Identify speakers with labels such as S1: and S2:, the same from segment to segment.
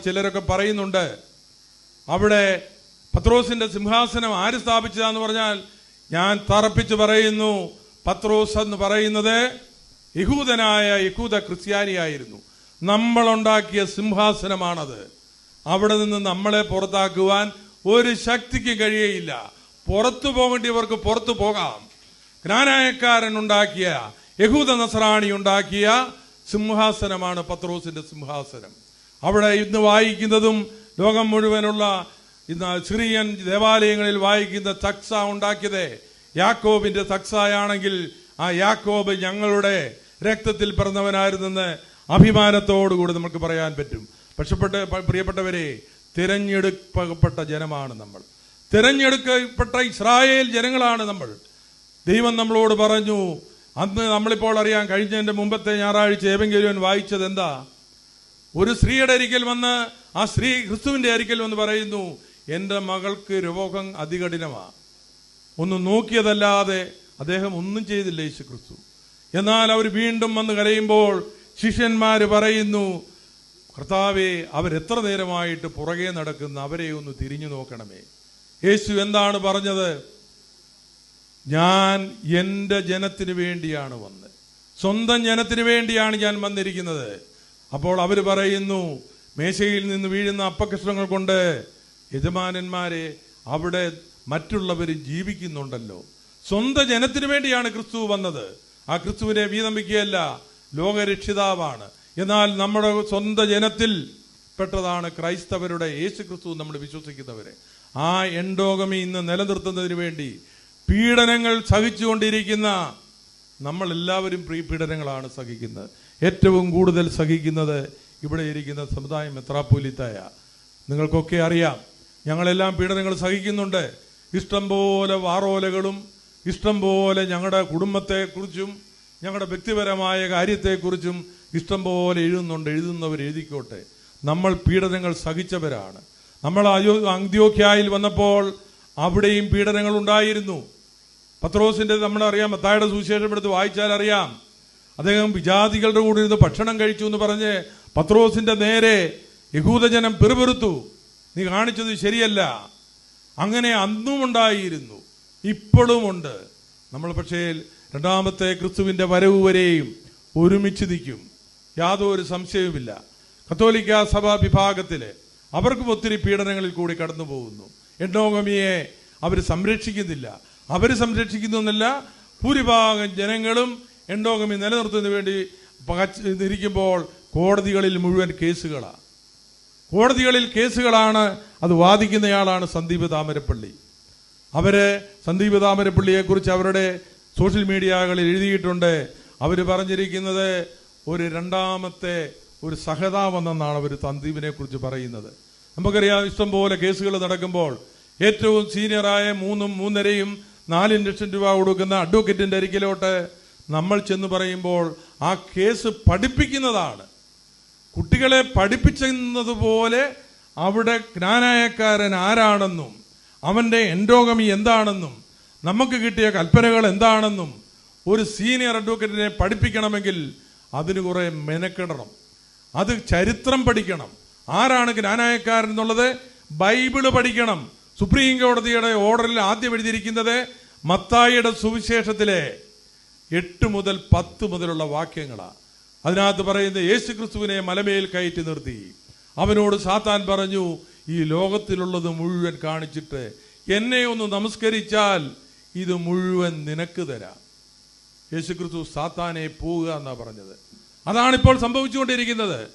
S1: ചിലരൊക്കെ പറയുന്നുണ്ട് അവിടെ പത്രോസിന്റെ സിംഹാസനം ആര് സ്ഥാപിച്ചതാന്ന് പറഞ്ഞാൽ ഞാൻ തറപ്പിച്ച് പറയുന്നു പത്രോസ് എന്ന് പറയുന്നത് യഹൂദനായ യഹൂദ ക്രിസ്ത്യാനിയായിരുന്നു. നമ്മളുണ്ടാക്കിയ സിംഹാസനമാണത്. അവിടെ നിന്ന് നമ്മളെ പുറത്താക്കുവാൻ ഒരു ശക്തിക്കും കഴിയയില്ല. പുറത്തു പോകേണ്ടിയവർക്ക് പുറത്തു പോകാം. ജ്ഞാനായക്കാരൻ ഉണ്ടാക്കിയ യഹൂദ നസറാണി ഉണ്ടാക്കിയ സിംഹാസനമാണ് പത്രോസിന്റെ സിംഹാസനം. അവിടെ ഇന്ന് വായിക്കുന്നതും ലോകം മുഴുവനുള്ള ഇന്ന് സിറിയൻ ദേവാലയങ്ങളിൽ വായിക്കുന്ന തക്സ ഉണ്ടാക്കിയത് യാക്കോബിന്റെ തക്സായാണെങ്കിൽ ആ യാക്കോബ് ഞങ്ങളുടെ രക്തത്തിൽ പിറന്നവനായിരുന്നെന്ന് അഭിമാനത്തോടുകൂടി നമുക്ക് പറയാൻ പറ്റും. പക്ഷപ്പെട്ട പ്രിയപ്പെട്ടവരെ തിരഞ്ഞെടുക്കപ്പെട്ട ജനമാണ് നമ്മൾ. തിരഞ്ഞെടുക്കപ്പെട്ട ഇസ്രായേൽ ജനങ്ങളാണ് നമ്മൾ. ദൈവം നമ്മളോട് പറഞ്ഞു അന്ന് നമ്മളിപ്പോൾ അറിയാൻ കഴിഞ്ഞതിന്റെ മുമ്പത്തെ ഞായറാഴ്ച ഏവെങ്കിലും വായിച്ചത് എന്താ ഒരു സ്ത്രീയുടെ അരിക്കൽ വന്ന് ആ സ്ത്രീ ക്രിസ്തുവിന്റെ അരിക്കൽ വന്ന് പറയുന്നു എന്റെ മകൾക്ക് രോഗം അതികഠിനമാ ഒന്ന് നോക്കിയതല്ലാതെ അദ്ദേഹം ഒന്നും ചെയ്തില്ല യേശു ക്രിസ്തു എന്നാൽ അവർ വീണ്ടും വന്ന് കരയുമ്പോൾ ശിഷ്യന്മാർ പറയുന്നു കർത്താവെ അവരെത്ര നേരമായിട്ട് പുറകെ നടക്കുന്ന അവരെ ഒന്ന് തിരിഞ്ഞു നോക്കണമേ. യേശു എന്താണ് പറഞ്ഞത്? ഞാൻ എന്റെ ജനത്തിന് വേണ്ടിയാണ് വന്നത്. സ്വന്തം ജനത്തിന് വേണ്ടിയാണ് ഞാൻ വന്നിരിക്കുന്നത്. അപ്പോൾ അവർ പറയുന്നു മേശയിൽ നിന്ന് വീഴുന്ന അപ്പകഷ്ണങ്ങൾ കൊണ്ട് യജമാനന്മാരെ അവിടെ മറ്റുള്ളവർ ജീവിക്കുന്നുണ്ടല്ലോ. സ്വന്തം ജനത്തിനു വേണ്ടിയാണ് ക്രിസ്തു വന്നത്. ആ ക്രിസ്തുവിനെ വീതമ്പിക്കുകയല്ല ലോകരക്ഷിതാവാണ്. എന്നാൽ നമ്മുടെ സ്വന്തം ജനത്തിൽ പെട്ടതാണ് ക്രൈസ്തവരുടെ യേശു ക്രിസ്തു നമ്മൾ വിശ്വസിക്കുന്നവരെ. ആ എൻഡോഗമി ഇന്ന് നിലനിർത്തുന്നതിന് വേണ്ടി പീഡനങ്ങൾ സഹിച്ചുകൊണ്ടിരിക്കുന്ന നമ്മളെല്ലാവരും പ്രീ- പീഡനങ്ങളാണ് സഹിക്കുന്നത്. ഏറ്റവും കൂടുതൽ സഹിക്കുന്നത് ഇവിടെ ഇരിക്കുന്ന സമുദായം മെത്രാപ്പോലിത്തായ നിങ്ങൾക്കൊക്കെ അറിയാം ഞങ്ങളെല്ലാം പീഡനങ്ങൾ സഹിക്കുന്നുണ്ട്. ഇഷ്ടം പോലെ വാറോലകളും ഇഷ്ടം പോലെ ഞങ്ങളുടെ കുടുംബത്തെക്കുറിച്ചും ഞങ്ങളുടെ വ്യക്തിപരമായ കാര്യത്തെക്കുറിച്ചും ഇഷ്ടം പോലെ എഴുതുന്നുണ്ട്. എഴുതുന്നവർ എഴുതിക്കോട്ടെ. നമ്മൾ പീഡനങ്ങൾ സഹിച്ചവരാണ്. നമ്മൾ അയോ അന്ത്യോഖ്യായിൽ വന്നപ്പോൾ അവിടെയും പീഡനങ്ങൾ ഉണ്ടായിരുന്നു. പത്രോസിന്റെ നമ്മളറിയാം മത്തായുടെ സുവിശേഷം എടുത്ത് വായിച്ചാൽ അറിയാം അദ്ദേഹം വിജാതികളുടെ കൂടെ ഇരുന്ന് ഭക്ഷണം കഴിച്ചു എന്ന് പറഞ്ഞ് പത്രോസിന്റെ നേരെ യഹൂദജനം പെറുപെറുത്തു. നീ കാണിച്ചത് ശരിയല്ല. അങ്ങനെ അന്നും ഉണ്ടായിരുന്നു. ഇപ്പോഴുമുണ്ട് നമ്മൾ പക്ഷേ രണ്ടാമത്തെ ക്രിസ്തുവിന്റെ വരവ് വരെയും ഒരുമിച്ച് നിൽക്കും. യാതൊരു സംശയവുമില്ല. കത്തോലിക്ക സഭാ വിഭാഗത്തിൽ അവർക്കും ഒത്തിരി പീഡനങ്ങളിൽ കൂടി കടന്നു പോകുന്നു. എണ്ണോഗമിയെ അവർ സംരക്ഷിക്കുന്നില്ല. അവർ സംരക്ഷിക്കുന്നു എന്നല്ല ഭൂരിഭാഗം ജനങ്ങളും എൻഡോഗമി നിലനിർത്തുന്നതിന് വേണ്ടി ഇരിക്കുമ്പോൾ കോടതികളിൽ മുഴുവൻ കേസുകളാണ് കോടതികളിൽ കേസുകളാണ് അത് വാദിക്കുന്നയാളാണ് സന്ദീപ് താമരപ്പള്ളി. അവർ സന്ദീപ് താമരപ്പള്ളിയെക്കുറിച്ച് അവരുടെ സോഷ്യൽ മീഡിയകളിൽ എഴുതിയിട്ടുണ്ട്. അവർ പറഞ്ഞിരിക്കുന്നത് ഒരു രണ്ടാമത്തെ ഒരു സഹതാവെന്നാണ് അവർ സന്ദീപിനെ കുറിച്ച് പറയുന്നത്. നമുക്കറിയാം ഇഷ്ടം പോലെ കേസുകൾ നടക്കുമ്പോൾ ഏറ്റവും സീനിയറായ മൂന്നും മൂന്നരയും നാലും ലക്ഷം രൂപ കൊടുക്കുന്ന അഡ്വക്കേറ്റിന്റെ അരികിലോട്ട് നമ്മൾ ചെന്ന് പറയുമ്പോൾ ആ കേസ് പഠിപ്പിക്കുന്നതാണ്. കുട്ടികളെ പഠിപ്പിച്ചതുപോലെ അവിടെ ജ്ഞാനായക്കാരൻ ആരാണെന്നും അവന്റെ എൻഡോഗമി എന്താണെന്നും നമുക്ക് കിട്ടിയ കൽപ്പനകൾ എന്താണെന്നും ഒരു സീനിയർ അഡ്വക്കേറ്റിനെ പഠിപ്പിക്കണമെങ്കിൽ അതിന് കുറേ മെനക്കെടണം. അത് ചരിത്രം പഠിക്കണം. ആരാണ് ജ്ഞാനായക്കാരൻ എന്നുള്ളത്? ബൈബിൾ പഠിക്കണം. സുപ്രീം കോടതിയുടെ ഓർഡറിൽ ആദ്യം എഴുതിയിരിക്കുന്നത് മത്തായിയുടെ സുവിശേഷത്തിലെ എട്ട് മുതൽ പത്ത് മുതലുള്ള വാക്യങ്ങളാണ് അതിനകത്ത് പറയുന്നത് യേശു ക്രിസ്തുവിനെ മലമേൽ കയറ്റി നിർത്തി. അവനോട് സാത്താൻ പറഞ്ഞു ഈ ലോകത്തിലുള്ളത് മുഴുവൻ കാണിച്ചിട്ട് എന്നെ ഒന്ന് നമസ്കരിച്ചാൽ ഇത് മുഴുവൻ നിനക്ക് തരാം. യേശു ക്രിസ്തു സാത്താനെ പോവുക എന്നാണ് പറഞ്ഞത്. അതാണിപ്പോൾ സംഭവിച്ചുകൊണ്ടിരിക്കുന്നത്.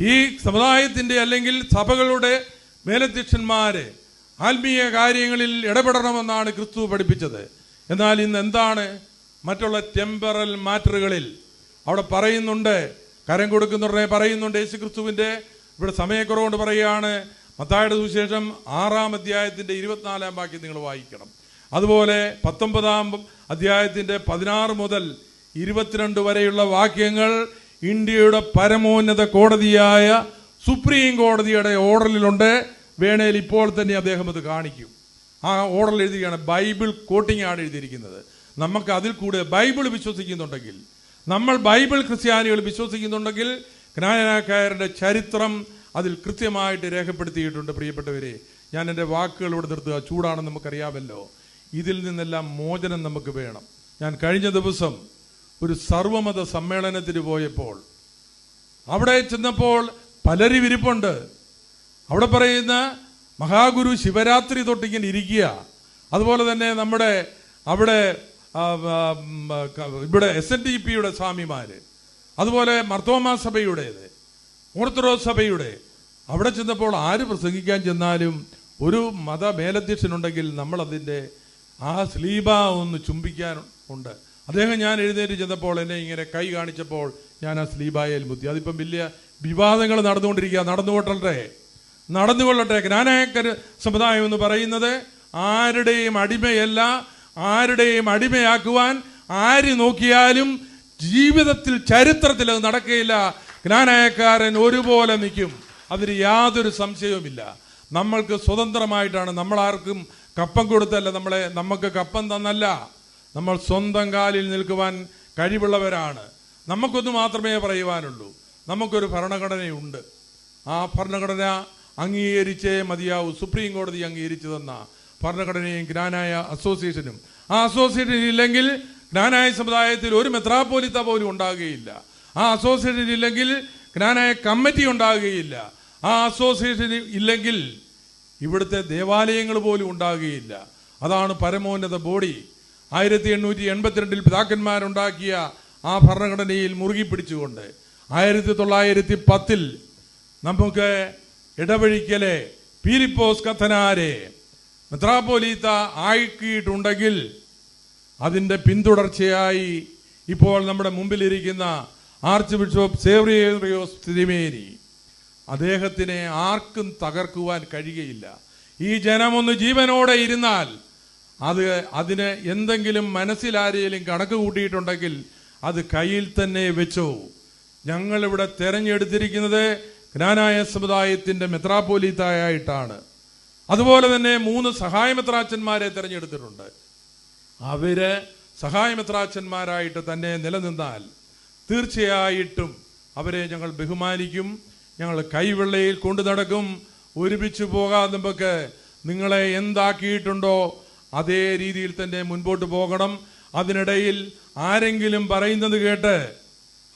S1: ഈ സമുദായത്തിന്റെ അല്ലെങ്കിൽ സഭകളുടെ മേലധ്യക്ഷന്മാര് ആത്മീയ കാര്യങ്ങളിൽ ഇടപെടണമെന്നാണ് ക്രിസ്തു പഠിപ്പിച്ചത്. എന്നാൽ ഇന്ന് എന്താണ്? മറ്റുള്ള ടെമ്പറൽ മാറ്ററുകളിൽ അവിടെ പറയുന്നുണ്ട് കരം കൊടുക്കുന്നവരെ പറയുന്നുണ്ട് യേശു ക്രിസ്തുവിന്റെ ഇവിടെ സമയക്കുറവുകൊണ്ട് പറയുകയാണ്. മത്തായുടെ സുവിശേഷം ആറാം അധ്യായത്തിന്റെ ഇരുപത്തിനാലാം വാക്യം നിങ്ങൾ വായിക്കണം. അതുപോലെ പത്തൊമ്പതാം അധ്യായത്തിന്റെ പതിനാറ് മുതൽ ഇരുപത്തിരണ്ട് വരെയുള്ള വാക്യങ്ങൾ ഇന്ത്യയുടെ പരമോന്നത കോടതിയായ സുപ്രീം കോടതിയുടെ ഓർഡറിലുണ്ട്. വേണേൽ ഇപ്പോൾ തന്നെ അദ്ദേഹം അത് കാണിക്കും. ആ ഓർഡറിൽ എഴുതിയാണ് ബൈബിൾ കോട്ടിംഗ് ആണ് എഴുതിയിരിക്കുന്നത്. നമുക്ക് അതിൽ കൂടെ ബൈബിൾ വിശ്വസിക്കുന്നുണ്ടെങ്കിൽ നമ്മൾ ബൈബിൾ ക്രിസ്ത്യാനികൾ വിശ്വസിക്കുന്നുണ്ടെങ്കിൽ ജ്ഞാനക്കാരുടെ ചരിത്രം അതിൽ കൃത്യമായിട്ട് രേഖപ്പെടുത്തിയിട്ടുണ്ട്. പ്രിയപ്പെട്ടവരെ ഞാൻ എന്റെ വാക്കുകളോട് നിർത്തുക. ചൂടാണെന്ന് നമുക്കറിയാമല്ലോ. ഇതിൽ നിന്നെല്ലാം മോചനം നമുക്ക് വേണം. ഞാൻ കഴിഞ്ഞ ദിവസം ഒരു സർവമത സമ്മേളനത്തിന് പോയപ്പോൾ അവിടെ ചെന്നപ്പോൾ പലരും ഇരിപ്പുണ്ട്. അവിടെ പറയുന്ന മഹാഗുരു ശിവരാത്രി തൊട്ടിങ്ങനെ ഇരിക്കുക. അതുപോലെ തന്നെ നമ്മുടെ അവിടെ ഇവിടെ എസ് എൻ ഡി പിയുടെ സ്വാമിമാര് അതുപോലെ മർത്തോമാ സഭയുടേത് ഓർത്തഡോക്സ് സഭയുടെ അവിടെ ചെന്നപ്പോൾ ആര് പ്രസംഗിക്കാൻ ചെന്നാലും ഒരു മത മേലധ്യക്ഷനുണ്ടെങ്കിൽ നമ്മളതിന്റെ ആ സ്ലീബ ഒന്ന് ചുംബിക്കാൻ ഉണ്ട്. അദ്ദേഹം ഞാൻ എഴുന്നേറ്റ് ചെന്നപ്പോൾ എന്നെ ഇങ്ങനെ കൈ കാണിച്ചപ്പോൾ ഞാൻ ആ സ്ലീബായയിൽ മുത്തി അതിപ്പം വലിയ വിവാദങ്ങൾ നടന്നുകൊണ്ടിരിക്കുക നടന്നുകൊള്ളട്ടെ നടന്നുകൊള്ളട്ടെ ജ്ഞാനായക്കർ സമുദായം എന്ന് പറയുന്നത് ആരുടെയും അടിമയല്ല ആരുടെയും അടിമയാക്കുവാൻ ആര് നോക്കിയാലും ജീവിതത്തിൽ ചരിത്രത്തിൽ അത് നടക്കുകയില്ല. ജ്ഞാനായക്കാരൻ ഒരുപോലെ നിൽക്കും. അതിന് യാതൊരു സംശയവുമില്ല. നമ്മൾക്ക് സ്വതന്ത്രമായിട്ടാണ്. നമ്മളാർക്കും കപ്പം കൊടുത്തല്ല നമ്മളെ. നമുക്ക് കപ്പം തന്നല്ല. നമ്മൾ സ്വന്തം കാലിൽ നിൽക്കുവാൻ കഴിവുള്ളവരാണ്. നമുക്കൊന്ന് മാത്രമേ പറയുവാനുള്ളൂ. നമുക്കൊരു ഭരണഘടനയുണ്ട്. ആ ഭരണഘടന അംഗീകരിച്ചേ മതിയാവൂ. സുപ്രീം കോടതി അംഗീകരിച്ചു തന്ന. ഭരണഘടനയും ഗ്രാനായ അസോസിയേഷനും. ആ അസോസിയേഷൻ ഇല്ലെങ്കിൽ ജ്ഞാനായ സമുദായത്തിൽ ഒരു മെത്രാപ്പോലിത്ത പോലും ഉണ്ടാകുകയില്ല. ആ അസോസിയേഷൻ ഇല്ലെങ്കിൽ ജ്ഞാനായ കമ്മിറ്റി ഉണ്ടാകുകയില്ല. ആ അസോസിയേഷൻ ഇല്ലെങ്കിൽ ഇവിടുത്തെ ദേവാലയങ്ങൾ പോലും ഉണ്ടാകുകയില്ല. അതാണ് പരമോന്നത ബോഡി. ആയിരത്തി എണ്ണൂറ്റി എൺപത്തിരണ്ടിൽ പിതാക്കന്മാരുണ്ടാക്കിയ ആ ഭരണഘടനയിൽ മുറുകി പിടിച്ചുകൊണ്ട് ആയിരത്തി തൊള്ളായിരത്തി പത്തിൽ നമുക്ക് ഇടവഴിക്കലെ പീലിപ്പോസ് കത്തനാരെ മെത്രാപ്പോലീത്ത ആക്കിയിട്ടുണ്ടെങ്കിൽ അതിന്റെ പിന്തുടർച്ചയായി ഇപ്പോൾ നമ്മുടെ മുമ്പിലിരിക്കുന്ന ആർച്ച് ബിഷപ്പ് സേവ്രിയോസ് തിരുമേനി അദ്ദേഹത്തിനെ ആർക്കും തകർക്കുവാൻ കഴിയുകയില്ല. ഈ ജനമൊന്ന് ജീവനോടെ ഇരുന്നാൽ അത് അതിന് എന്തെങ്കിലും മനസ്സിലാരെയും കണക്ക് കൂട്ടിയിട്ടുണ്ടെങ്കിൽ അത് കയ്യിൽ തന്നെ വെച്ചോ. ഞങ്ങളിവിടെ തെരഞ്ഞെടുത്തിരിക്കുന്നത് ജ്ഞാനായ സമുദായത്തിന്റെ മെത്രാപ്പോലീത്തായിട്ടാണ് അതുപോലെ തന്നെ മൂന്ന് സഹായമെത്രാച്ചന്മാരെ തിരഞ്ഞെടുത്തിട്ടുണ്ട്. അവർ സഹായമെത്രാച്ചന്മാരായിട്ട് തന്നെ നിലനിന്നാൽ തീർച്ചയായിട്ടും അവരെ ഞങ്ങൾ ബഹുമാനിക്കും ഞങ്ങൾ കൈവെള്ളയിൽ കൊണ്ടു നടക്കും ഒരുമിച്ച് പോകാതെ നമുക്ക് നിങ്ങളെ എന്താക്കിയിട്ടുണ്ടോ അതേ രീതിയിൽ തന്നെ മുൻപോട്ട് പോകണം. അതിനിടയിൽ ആരെങ്കിലും പറയുന്നത് കേട്ട്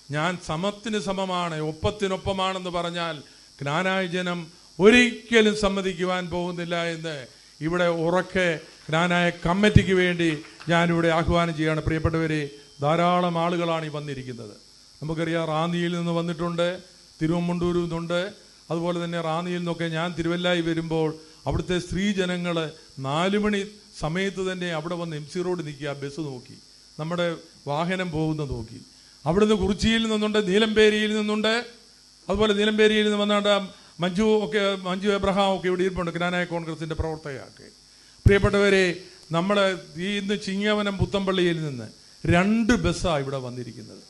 S1: ഞാൻ സമത്തിന് സമമാണ് ഒപ്പത്തിനൊപ്പമാണെന്ന് പറഞ്ഞാൽ ജ്ഞാനായ ജനം ഒരിക്കലും സമ്മതിക്കുവാൻ പോകുന്നില്ല എന്ന് ഇവിടെ ഉറക്കെ ഞാനായ കമ്മിറ്റിക്ക് വേണ്ടി ഞാനിവിടെ ആഹ്വാനം ചെയ്യുകയാണ് പ്രിയപ്പെട്ടവരെ ധാരാളം ആളുകളാണ് ഈ വന്നിരിക്കുന്നത്. നമുക്കറിയാം റാന്നിയിൽ നിന്ന് വന്നിട്ടുണ്ട് തിരുവമ്പണ്ടൂരിൽ നിന്നുണ്ട്. അതുപോലെ തന്നെ റാന്നിയിൽ നിന്നൊക്കെ ഞാൻ തിരുവല്ലായി വരുമ്പോൾ അവിടുത്തെ സ്ത്രീജനങ്ങൾ നാലു മണി സമയത്ത് തന്നെ അവിടെ വന്ന് എം സി റോഡ് നിൽക്കുക ബസ് നോക്കി. നമ്മുടെ വാഹനം പോകുന്ന നോക്കി. അവിടുന്ന് കുറിച്ചിയിൽ നിന്നുണ്ട് നീലമ്പേരിയിൽ നിന്നുണ്ട്. അതുപോലെ നീലമ്പേരിയിൽ നിന്ന് വന്നാണ്ട് മഞ്ജു ഒക്കെ മഞ്ജു എബ്രഹാം ഒക്കെ ഇവിടെ ഇരിപ്പുണ്ട് ജ്ഞാനായ കോൺഗ്രസിന്റെ പ്രവർത്തകയൊക്കെ. പ്രിയപ്പെട്ടവരെ നമ്മൾ ഈ ഇന്ന് ചിങ്ങവനം പുത്തമ്പള്ളിയിൽ നിന്ന് രണ്ട് ബസ്സാണ് ഇവിടെ വന്നിരിക്കുന്നത്.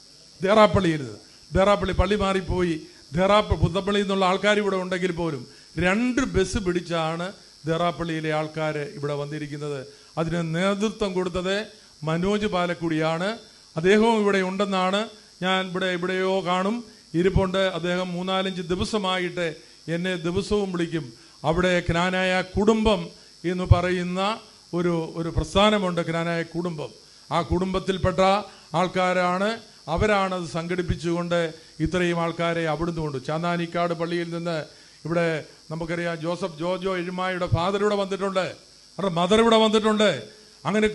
S1: ദേറാപ്പള്ളിയിൽ നിന്ന്. ദേറാപ്പള്ളി പള്ളി മാറിപ്പോയി. ദേറാപ്പ പുത്തപ്പള്ളിയിൽ നിന്നുള്ള ആൾക്കാർ ഇവിടെ ഉണ്ടെങ്കിൽ പോലും രണ്ട് ബസ് പിടിച്ചാണ് ദേറാപ്പള്ളിയിലെ ആൾക്കാർ ഇവിടെ വന്നിരിക്കുന്നത്. അതിന് നേതൃത്വം കൊടുത്തത് മനോജ് പാലക്കുടിയാണ്. അദ്ദേഹവും ഇവിടെ ഉണ്ടെന്നാണ് ഞാൻ ഇവിടെ എവിടെയോ കാണും. ഇരിപ്പുണ്ട്. അദ്ദേഹം മൂന്നാലഞ്ച് ദിവസമായിട്ട് എന്നെ ദിവസവും വിളിക്കും. അവിടെ ജ്ഞാനായ കുടുംബം എന്ന് പറയുന്ന ഒരു ഒരു പ്രസ്ഥാനമുണ്ട് ജ്ഞാനായ കുടുംബം. ആ കുടുംബത്തിൽപ്പെട്ട ആൾക്കാരാണ് അവരാണത് സംഘടിപ്പിച്ചുകൊണ്ട് ഇത്രയും ആൾക്കാരെ അവിടുന്ന് കൊണ്ട് ചാന്താനിക്കാട് പള്ളിയിൽ നിന്ന് ഇവിടെ നമുക്കറിയാം ജോസഫ് ജോജോ എഴുമായുടെ ഫാദർ ഇവിടെ വന്നിട്ടുണ്ട്. അവരുടെ മദർ ഇവിടെ വന്നിട്ടുണ്ട്. അങ്ങനെ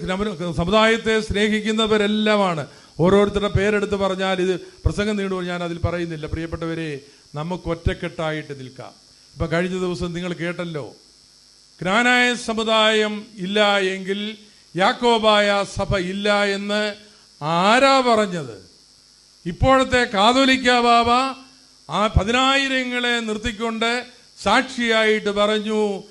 S1: സമുദായത്തെ സ്നേഹിക്കുന്നവരെല്ലാമാണ്. ഓരോരുത്തരുടെ പേരെടുത്ത് പറഞ്ഞാൽ ഇത് പ്രസംഗം നീണ്ടു ഞാൻ അതിൽ പറയുന്നില്ല. പ്രിയപ്പെട്ടവരെ നമുക്ക് ഒറ്റക്കെട്ടായിട്ട് നിൽക്കാം. ഇപ്പം കഴിഞ്ഞ ദിവസം നിങ്ങൾ കേട്ടല്ലോ ജ്ഞാനായ സമുദായം ഇല്ല എങ്കിൽ യാക്കോബായ സഭ ഇല്ല എന്ന് ആരാ പറഞ്ഞത്? ഇപ്പോഴത്തെ കാതോലിക്ക ബാബ ആ പതിനായിരങ്ങളെ നിർത്തിക്കൊണ്ട് സാക്ഷിയായിട്ട് പറഞ്ഞു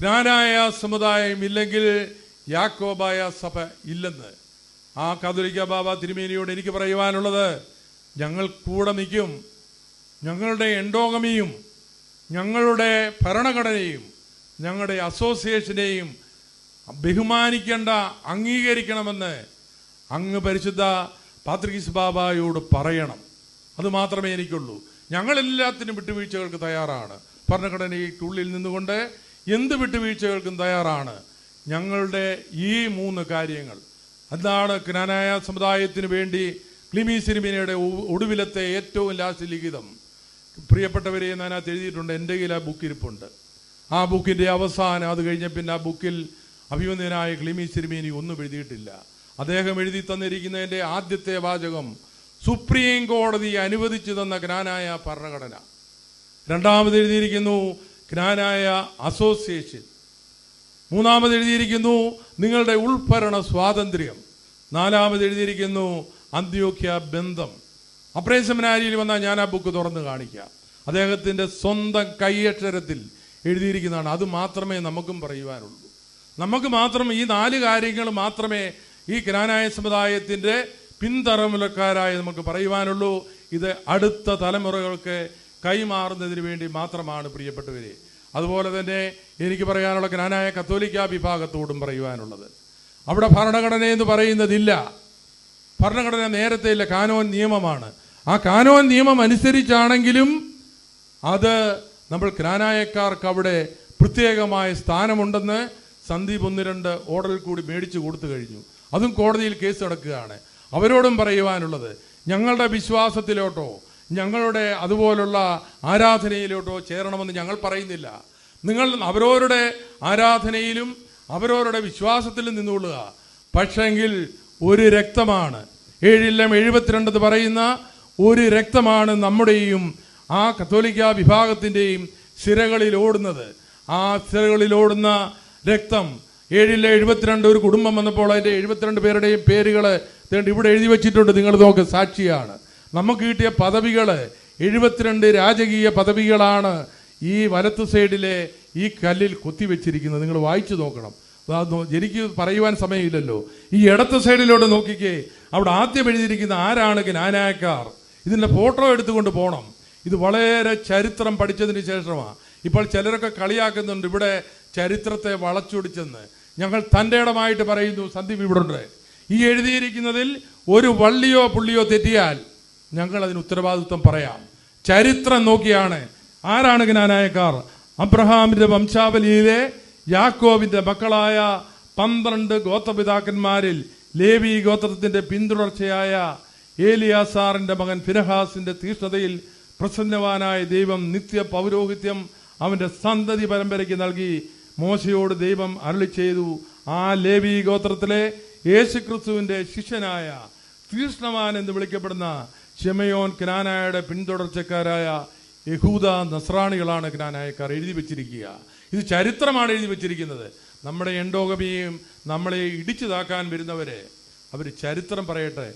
S1: ജ്ഞാനായ സമുദായം ഇല്ലെങ്കിൽ യാക്കോബായ സഭ ഇല്ലെന്ന്. ആ കാതോലിക്ക ബാബ തിരുമേനിയോട് എനിക്ക് പറയുവാനുള്ളത് ഞങ്ങൾ കൂടെ നിൽക്കും. ഞങ്ങളുടെ എൻഡോഗമിയും ഞങ്ങളുടെ ഭരണഘടനയും ഞങ്ങളുടെ അസോസിയേഷനെയും ബഹുമാനിക്കേണ്ട അംഗീകരിക്കണമെന്ന് അങ്ങ് പരിശുദ്ധ പാത്രികീസ് ബാബായോട് പറയണം. അത് മാത്രമേ എനിക്കുള്ളൂ. ഞങ്ങളെല്ലാത്തിനും വിട്ടുവീഴ്ചകൾക്ക് തയ്യാറാണ്. ഭരണഘടനയ്ക്കുള്ളിൽ നിന്നുകൊണ്ട് എന്ത് വിട്ടുവീഴ്ചകൾക്കും തയ്യാറാണ്? ഞങ്ങളുടെ ഈ മൂന്ന് കാര്യങ്ങൾ. അതാണ് ജ്ഞാനായ സമുദായത്തിന് വേണ്ടി ക്ലിമി സിനിമയുടെ ഒടുവിലത്തെ ഏറ്റവും ലാസ്റ്റ് ലിഖിതം. പ്രിയപ്പെട്ടവരെ അത് എഴുതിയിട്ടുണ്ട്. എന്റെ കയ്യിൽ ആ ബുക്ക് ഇരിപ്പുണ്ട്. ആ ബുക്കിന്റെ അവസാനം അത് കഴിഞ്ഞ പിന്നെ ആ ബുക്കിൽ അഭിമന്യനായ ക്ലിമി സിരിമേനി ഒന്നും എഴുതിയിട്ടില്ല. അദ്ദേഹം എഴുതി തന്നിരിക്കുന്നതിന്റെ ആദ്യത്തെ വാചകം സുപ്രീം കോടതി അനുവദിച്ചു തന്ന ജ്ഞാനായ ഭരണഘടന. രണ്ടാമത് എഴുതിയിരിക്കുന്നു ജ്ഞാനായ അസോസിയേഷൻ മൂന്നാമത് എഴുതിയിരിക്കുന്നു നിങ്ങളുടെ ഉൾഭരണ സ്വാതന്ത്ര്യം. നാലാമത് എഴുതിയിരിക്കുന്നു അന്ത്യോഖ്യ ബന്ധം. അപ്രേം സെമിനാരിയിൽ വന്നാൽ ഞാൻ ആ ബുക്ക് തുറന്ന് കാണിക്കാം. അദ്ദേഹത്തിന്റെ സ്വന്തം കൈയക്ഷരത്തിൽ എഴുതിയിരിക്കുന്നതാണ്. അത് മാത്രമേ നമുക്കും പറയുവാനുള്ളൂ. നമുക്ക് മാത്രം ഈ നാല് കാര്യങ്ങൾ മാത്രമേ ഈ ഗ്രാനായ സമുദായത്തിന്റെ പിന്തറമുലക്കാരായി നമുക്ക് പറയുവാനുള്ളൂ. ഇത് അടുത്ത തലമുറകൾക്ക് കൈമാറുന്നതിന് വേണ്ടി മാത്രമാണ് പ്രിയപ്പെട്ടവരെ. അതുപോലെ തന്നെ എനിക്ക് പറയാനുള്ള ഗ്രാനായ കത്തോലിക്ക വിഭാഗത്തോടും പറയുവാനുള്ളത്. അവിടെ ഭരണഘടന എന്ന് പറയുന്നതില്ല. ഭരണഘടന നേരത്തെ ഇല്ല. കാനോൻ നിയമമാണ്. ആ കാനോൻ നിയമം അനുസരിച്ചാണെങ്കിലും അത് നമ്മൾ ക്രാനായക്കാർക്ക് അവിടെ പ്രത്യേകമായ സ്ഥാനമുണ്ടെന്ന് സന്ദീപ് ഒന്ന് രണ്ട് ഓർഡറിൽ കൂടി മേടിച്ചു കൊടുത്തു കഴിഞ്ഞു. അതും കോടതിയിൽ കേസ് നടക്കുകയാണ്. അവരോടും പറയുവാനുള്ളത് ഞങ്ങളുടെ വിശ്വാസത്തിലോട്ടോ ഞങ്ങളുടെ അതുപോലുള്ള ആരാധനയിലോട്ടോ ചേരണമെന്ന് ഞങ്ങൾ പറയുന്നില്ല. നിങ്ങൾ അവരവരുടെ ആരാധനയിലും അവരവരുടെ വിശ്വാസത്തിലും നിന്നുകൊള്ളുക. പക്ഷെങ്കിൽ ഒരു രക്തമാണ്. ഏഴില്ലം എഴുപത്തിരണ്ടെന്ന് പറയുന്ന ഒരു രക്തമാണ് നമ്മുടെയും ആ കത്തോലിക്ക വിഭാഗത്തിന്റെയും സിരകളിൽ ഓടുന്നത്. ആ സിരകളിൽ ഓടുന്ന രക്തം ഏഴിലെ എഴുപത്തിരണ്ട് ഒരു കുടുംബം വന്നപ്പോൾ അതിന്റെ എഴുപത്തിരണ്ട് പേരുടെയും പേരുകൾ ഇവിടെ എഴുതി വച്ചിട്ടുണ്ട്. നിങ്ങൾ നോക്ക് സാക്ഷിയാണ്. നമുക്ക് കിട്ടിയ പദവികൾ എഴുപത്തിരണ്ട് രാജകീയ പദവികളാണ് ഈ വലത്ത് സൈഡിലെ ഈ കല്ലിൽ കൊത്തിവെച്ചിരിക്കുന്നത്. നിങ്ങൾ വായിച്ചു നോക്കണം. എനിക്ക് പറയുവാൻ സമയമില്ലല്ലോ. ഈ ഇടത്ത് സൈഡിലോട്ട് നോക്കിക്കേ. അവിടെ ആദ്യം എഴുതിയിരിക്കുന്ന ആരാണ് ജ്ഞാനായക്കാർ? ഇതിന്റെ ഫോട്ടോ എടുത്തുകൊണ്ട് പോകണം ഇത് വളരെ ചരിത്രം പഠിച്ചതിന് ശേഷമാണ് ഇപ്പോൾ ചിലരൊക്കെ കളിയാക്കുന്നുണ്ട് ഇവിടെ ചരിത്രത്തെ വളച്ചൊടിച്ചെന്ന്. ഞങ്ങൾ തന്റെ ഇടമായിട്ട് പറയുന്നു സന്ദീപ് ഇവിടെ ഉണ്ട്. ഈ എഴുതിയിരിക്കുന്നതിൽ ഒരു വള്ളിയോ പുള്ളിയോ തെറ്റിയാൽ ഞങ്ങൾ അതിന് ഉത്തരവാദിത്വം പറയാം. ചരിത്രം നോക്കിയാണ്. ആരാണ് ജ്ഞാനായക്കാർ? അബ്രഹാമിന്റെ വംശാവലിയിലെ യാക്കോബിന്റെ മക്കളായ പന്ത്രണ്ട് ഗോത്രപിതാക്കന്മാരിൽ ലേവി ഗോത്രത്തിന്റെ പിന്തുടർച്ചയായ ഏലിയാസാറിന്റെ മകൻ ഫിനഹാസിന്റെ തീഷ്ണതയിൽ പ്രസന്നവാനായ ദൈവം നിത്യ പൗരോഹിത്യം അവന്റെ സന്തതി പരമ്പരയ്ക്ക് നൽകി മോശയോട് ദൈവം അരളി ചെയ്തു. ആ ലേവി ഗോത്രത്തിലെ യേശുക്രിസ്തുവിന്റെ ശിഷ്യനായ തീഷ്ണവാൻ എന്ന് വിളിക്കപ്പെടുന്ന ഷെമയോൻ ക്നാനായുടെ പിന്തുടർച്ചക്കാരായ യഹൂദ നസ്രാണികളാണ് ക്നാനായക്കാർ എഴുതി വെച്ചിരിക്കുക. ഇത് ചരിത്രമാണ് എഴുതി വെച്ചിരിക്കുന്നത്. നമ്മുടെ എൻഡോഗമിയും നമ്മളെ ഇടിച്ചു താക്കാൻ വരുന്നവരെ അവർ ചരിത്രം പറയട്ടെ.